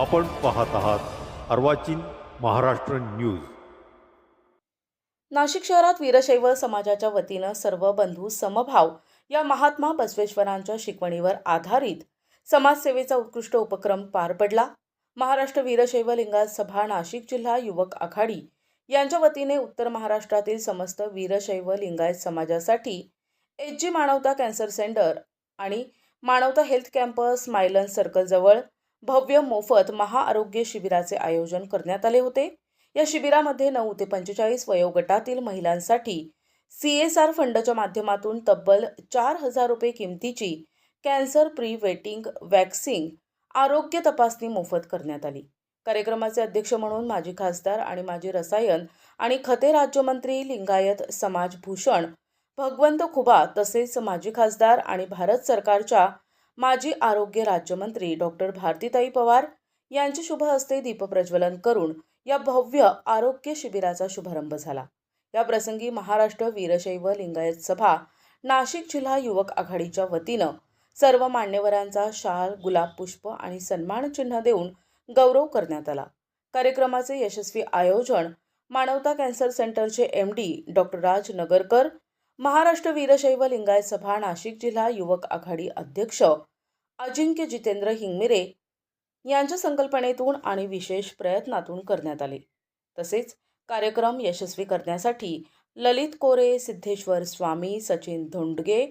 आपण पाहत आहात अर्वाचीन महाराष्ट्र न्यूज. नाशिक शहरात वीरशैव समाजाच्या वतीनं सर्व बंधू समभाव या महात्मा बसवेश्वरांच्या शिकवणीवर आधारित समाजसेवेचा उत्कृष्ट उपक्रम पार पडला. महाराष्ट्र वीरशैव लिंगायत सभा नाशिक जिल्हा युवक आघाडी यांच्या वतीने उत्तर महाराष्ट्रातील समस्त वीरशैव लिंगायत समाजासाठी एच जी मानवता कॅन्सर सेंटर आणि मानवता हेल्थ कॅम्पस मायलन सर्कलजवळ भव्य मोफत महाआरोग्य शिबिराचे आयोजन करण्यात आले होते. या शिबिरामध्ये नऊ ते पंचेचाळीस वयोगटातील महिलांसाठी सी एस आर फंडच्या माध्यमातून तब्बल चार हजार रुपये किमतीची कॅन्सर प्री वेटिंग वॅक्सिंग आरोग्य तपासणी मोफत करण्यात आली. कार्यक्रमाचे अध्यक्ष म्हणून माजी खासदार आणि माजी रसायन आणि खते राज्यमंत्री लिंगायत समाज भूषण भगवंत खुबा तसेच माजी खासदार आणि भारत सरकारच्या माजी आरोग्य राज्यमंत्री डॉक्टर भारतीताई पवार यांच्या शुभ हस्ते दीपप्रज्वलन करून या भव्य आरोग्य शिबिराचा शुभारंभ झाला. या प्रसंगी महाराष्ट्र वीरशैव लिंगायत सभा नाशिक जिल्हा युवक आघाडीच्या वतीनं सर्व मान्यवरांचा शाल गुलाब पुष्प आणि सन्मान चिन्ह देऊन गौरव करण्यात आला. कार्यक्रमाचे यशस्वी आयोजन मानवता कॅन्सर सेंटरचे M D doctor Raj Nagarkar Maharashtra Veershaiva Lingayat सभा नाशिक जिल्हा युवक आघाडी अध्यक्ष अजिंक्य जितेंद्र हिंगमिरे यांच्या संकल्पनेतून आणि विशेष प्रयत्नातून करण्यात आले. तसेच कार्यक्रम यशस्वी करण्यासाठी ललित कोरे सिद्धेश्वर स्वामी सचिन धोंडगे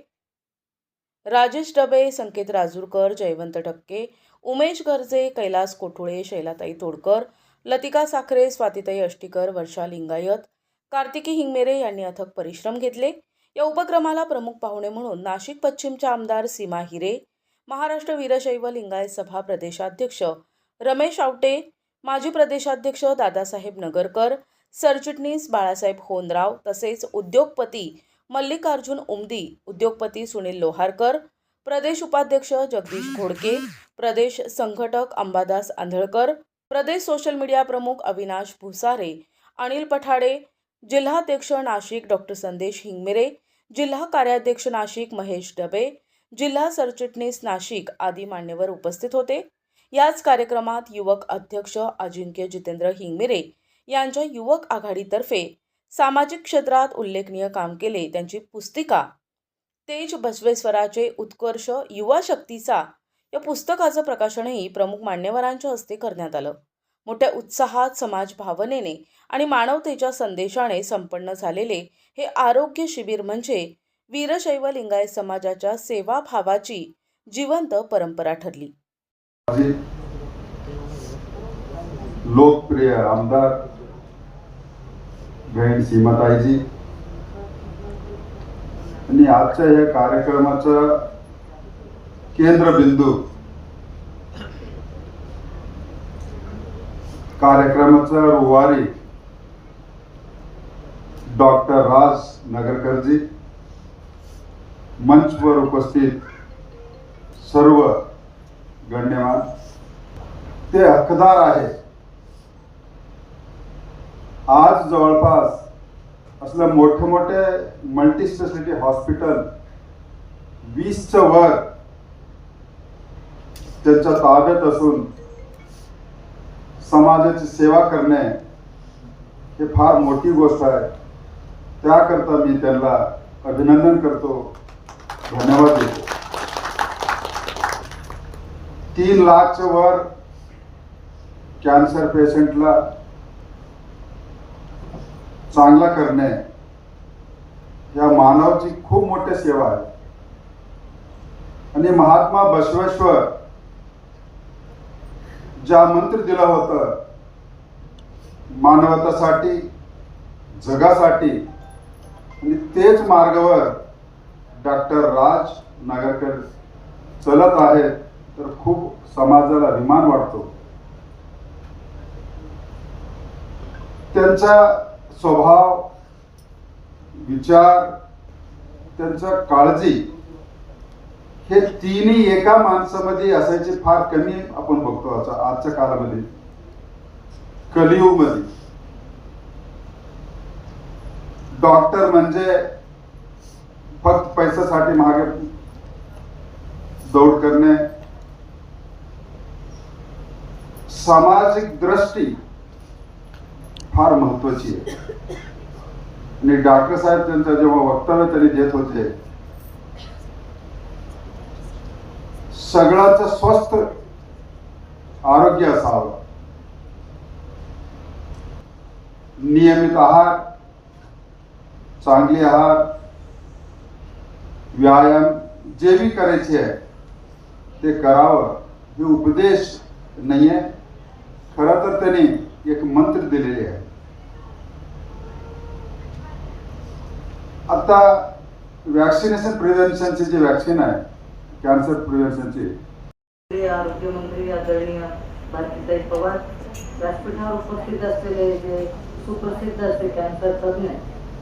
राजेश डबे संकेत राजूरकर जयवंत टक्के उमेश गर्जे कैलास कोठुळे शैलाताई तोडकर लतिका साखरे स्वातिताई अष्टीकर वर्षा लिंगायत कार्तिकी हिंगमेरे यांनी अथक परिश्रम घेतले. या उपक्रमाला प्रमुख पाहुणे म्हणून नाशिक पश्चिमच्या आमदार सीमा हिरे महाराष्ट्र वीरशैव लिंगायत सभा प्रदेशाध्यक्ष रमेश आवटे माजी प्रदेशाध्यक्ष दादासाहेब नगरकर सरचिटणीस बाळासाहेब होनराव तसेच उद्योगपती मल्लिकार्जुन उमदी उद्योगपती सुनील लोहारकर प्रदेश उपाध्यक्ष जगदीश घोडके प्रदेश संघटक अंबादास आंधळकर प्रदेश सोशल मीडिया प्रमुख अविनाश भुसारे अनिल पठाडे जिल्हाध्यक्ष नाशिक डॉक्टर संदेश हिंगमिरे जिल्हा कार्याध्यक्ष नाशिक महेश डबे जिल्हा सरचिटणीस नाशिक आदी मान्यवर उपस्थित होते. याच कार्यक्रमात युवक अध्यक्ष अजिंक्य जितेंद्र हिंगमिरे यांच्या युवक आघाडीतर्फे सामाजिक क्षेत्रात उल्लेखनीय काम केले. त्यांची पुस्तिका तेज बसवेश्वराचे उत्कर्ष युवा शक्तीचा या पुस्तकाचं प्रकाशनही प्रमुख मान्यवरांच्या हस्ते करण्यात आलं. मोठ्या उत्साहात समाज भावनेने आणि मानवतेच्या संदेशाने संपन्न झालेले हे आरोग्य शिबिर म्हणजे वीरशैव लिंगायत समाजाच्या सेवाभावाची जिवंत परंपरा ठरली. लोकप्रिय आमदार बहीण सीमाताईजी आणि आजच्या या कार्यक्रमाचा केंद्रबिंदू कार्यक्रमाचा रुवारी डॉक्टर राज नगरकरजी मंचवर उपस्थित सर्व गण्यमान ते हकदार आहे. आज जवळपास असलं मोठे मोठे मल्टी स्पेशालिटी हॉस्पिटल वीसच्या वर त्यांच्या ताब्यात असून समाजाची सेवा करणे हे फार मोठी गोष्ट आहे. त्याकरता मी त्यांना अभिनंदन करतो. धन्यवाद देतो. तीन लाखच्या वर कॅन्सर पेशंटला चांगला करणे या मानवाची खूप मोठी सेवा आहे. आणि महात्मा बसवेश्वर ज्या आमंत्र दिलं होतं मानवतासाठी जगासाठी आणि तेच मार्गावर डॉक्टर राज नागरकर चलत आहेत तर खूप समाजाला अभिमान वाटतो. त्यांचा स्वभाव विचार त्यांचा काळजी हे तिन्ही एका माणसामध्ये असायचे फार कमी आपण बघतो आजच्या आजच्या काळामध्ये कलियुगमध्ये. डॉक्टर म्हणजे फक्त पैशासाठी मागे दौड करणे. सामाजिक दृष्टी फार महत्वाची आहे. आणि डॉक्टर साहेब त्यांचं जेव्हा वक्तव्य त्यांनी देत होते सगळ्याच स्वस्थ आरोग्य असावं. नियमित आहार चांगले आहार व्यायाम जे बी करायचे आहे ते करावं. हे उपदेश नाही आहे खरं तर त्यांनी एक मंत्र दिलेले आहे. आता वॅक्सिनेशन प्रिव्हेन्शनचे जे वॅक्सिन आहे कॅन्सर प्रिव्हेन्शनचे आरोग्यमंत्री आदरणीय भारतीताई पवार व्यासपीठावर उपस्थित असलेले जे सुप्रसिद्ध असे कॅन्सर तज्ज्ञ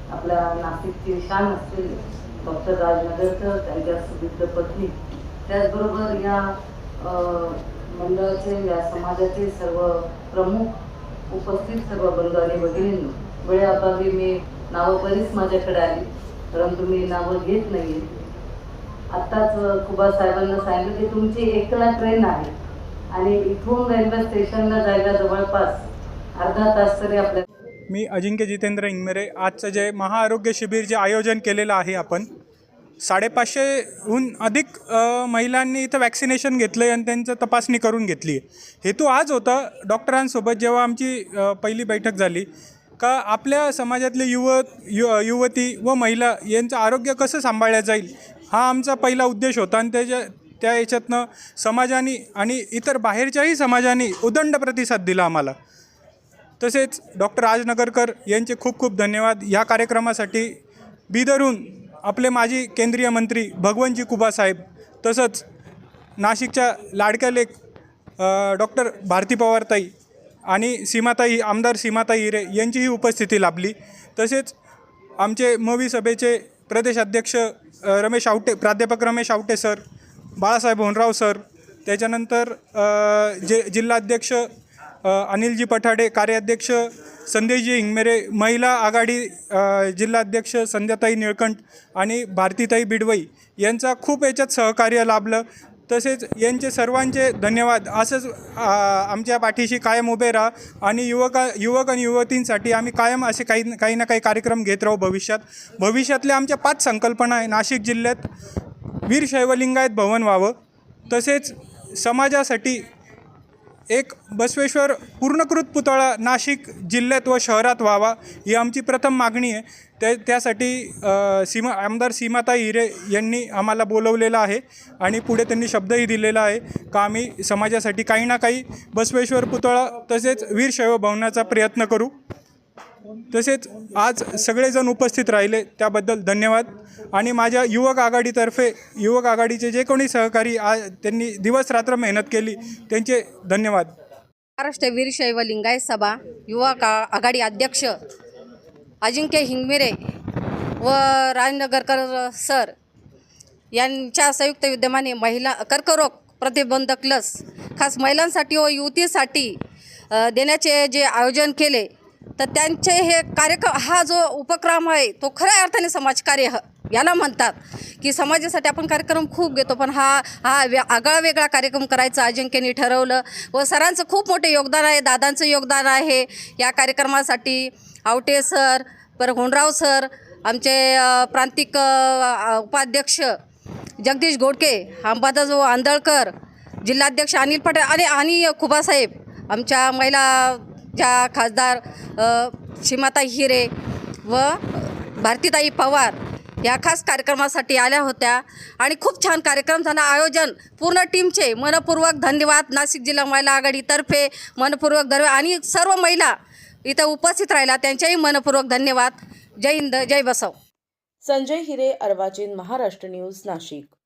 आपल्या नाशिकची शान असलेले डॉक्टर राजनगरकर त्यांच्या सुविध पत्नी त्याचबरोबर या मंडळाचे या समाजाचे सर्व प्रमुख उपस्थित सर्व बंधू आणि भगिनींनो वेळेअभावी मी नावं बरीच माझ्याकडे आली परंतु मी नावं घेत नाही आत्ताच कुबा साहेबांना सांगितलं की तुमची एकला ट्रेन आहे. आणि इथून रेल्वे स्टेशनला जायला जवळपास अर्धा तास तरी आपल्या मी अजिंक्य जितेंद्र इंगमेरे. आजचं जे महाआरोग्य शिबिर जे आयोजन केलेलं आहे आपण साडेपाचशेहून अधिक महिलांनी इथं वॅक्सिनेशन घेतलं आहे आणि त्यांचं तपासणी करून घेतली. आहे हेतू आज होता डॉक्टरांसोबत जेव्हा आमची पहिली बैठक झाली का आपल्या समाजातले युवक यु युवती व महिला यांचं आरोग्य कसं सांभाळलं जाईल हा आमचा पहिला उद्देश होता आणि त्याच्या त्या याच्यातनं समाजाने आणि इतर बाहेरच्याही समाजाने उदंड प्रतिसाद दिला आम्हाला. तसेच डॉक्टर राजनगरकर यांचे खूप खूप धन्यवाद. या कार्यक्रमासाठी बिदरून आपले माजी केंद्रीय मंत्री भगवंजी कुबासाहेब तसंच नाशिकच्या लाडक्या लेख डॉक्टर भारती पवारताई आणि सीमाताई आमदार सीमाताई हिरे यांचीही उपस्थिती लाभली. तसेच आमचे मवी सभेचे प्रदेश अध्यक्ष रमेश आवटे प्राध्यापक रमेश आवटे सर बाळासाहेब होनराव सर त्याच्यानंतर जे जिल्हाध्यक्ष अनिलजी पठाडे कार्याध्यक्ष संदेशजी हिंगमेरे महिला आघाडी जिल्हाध्यक्ष संध्याताई निळकंठ आणि भारतीताई बिडवई यांचा खूप याच्यात सहकार्य लाभलं. तसेच यांचे सर्वांचे धन्यवाद. असंच आमच्या पाठीशी कायम उभे राहा आणि युवका युवक आणि युवतींसाठी आम्ही कायम असे काही काही ना काही कार्यक्रम घेत राहू भविष्यात. भविष्यातल्या आमच्या पाच संकल्पना आहे. नाशिक जिल्ह्यात वीर शैवलिंगायत भवन व्हावं. तसेच समाजासाठी एक बसवेश्वर पूर्णकृत पुतळा नाशिक जिल्ह्यात व शहरात व्हावा ही आमची प्रथम मागणी आहे. त्या त्यासाठी सीमा आमदार सीमाताई हिरे यांनी आम्हाला बोलवलेलं आहे आणि पुढे त्यांनी शब्दही दिलेला आहे का आम्ही समाजासाठी काही ना काही बसवेश्वर पुतळा तसेच वीर शैव भवनाचा प्रयत्न करू. तसेच आज सगळेजण उपस्थित राहिले त्याबद्दल धन्यवाद. आणि माझ्या युवक आघाडीतर्फे युवक आघाडीचे जे कोणी सहकारी आ त्यांनी दिवस रात्र मेहनत केली त्यांचे धन्यवाद. महाराष्ट्र वीरशैव लिंगायत सभा युवक आघाडी अध्यक्ष अजिंक्य हिंगमिरे व राजनगरकर सर यांच्या संयुक्त विद्यमाने महिला कर्करोग प्रतिबंधक लस खास महिलांसाठी व युवतीसाठी देण्याचे जे आयोजन केले तर त्यांचे हे कार्यक्रम हा जो उपक्रम आहे तो खऱ्या अर्थाने समाजकार्य ह- याला म्हणतात. की समाजासाठी आपण कार्यक्रम खूप घेतो पण हा हा वे आगळा वेगळा कार्यक्रम करायचा. अजिंक्यनी ठरवलं व सरांचं खूप मोठे योगदान आहे दादांचं योगदान आहे या कार्यक्रमासाठी. आवटे सर पर होनराव सर आमचे प्रांतिक उपाध्यक्ष जगदीश गोडके अंबादाजो आंदळकर जिल्हाध्यक्ष अनिल पटेल आणि आणि खुबासाहेब आमच्या महिला ज्या खासदार अ, सीमाताई हिरे व भारतीताई पवार या खास कार्यक्रमासाठी आल्या होत्या. आणि खूप छान कार्यक्रम झाला. आयोजन पूर्ण टीमचे मनपूर्वक धन्यवाद. नाशिक जिल्हा महिला आघाडीतर्फे मनपूर्वक दर आणि सर्व महिला इथं उपस्थित राहिला त्यांच्याही मनपूर्वक धन्यवाद. जय हिंद. जय बसव. संजय हिरे अर्वाचीन महाराष्ट्र न्यूज नाशिक.